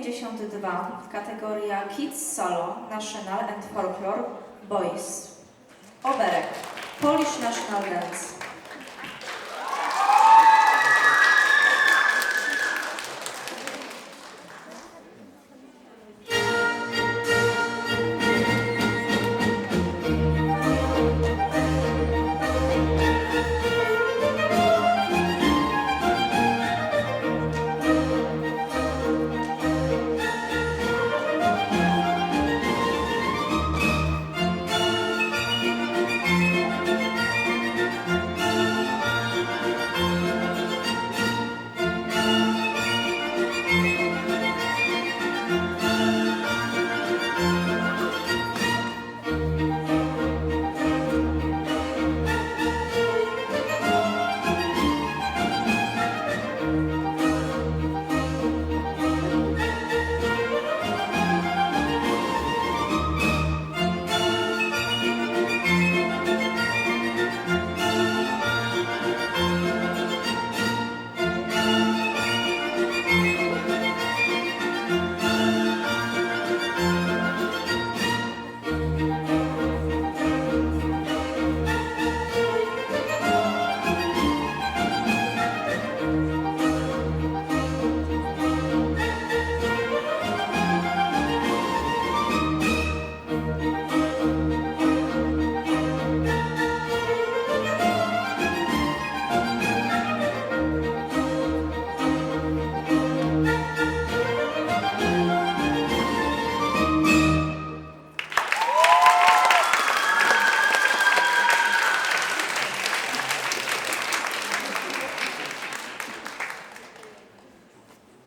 52, kategoria Kids Solo, National and Folklore, Boys. Oberek, Polish National Dance.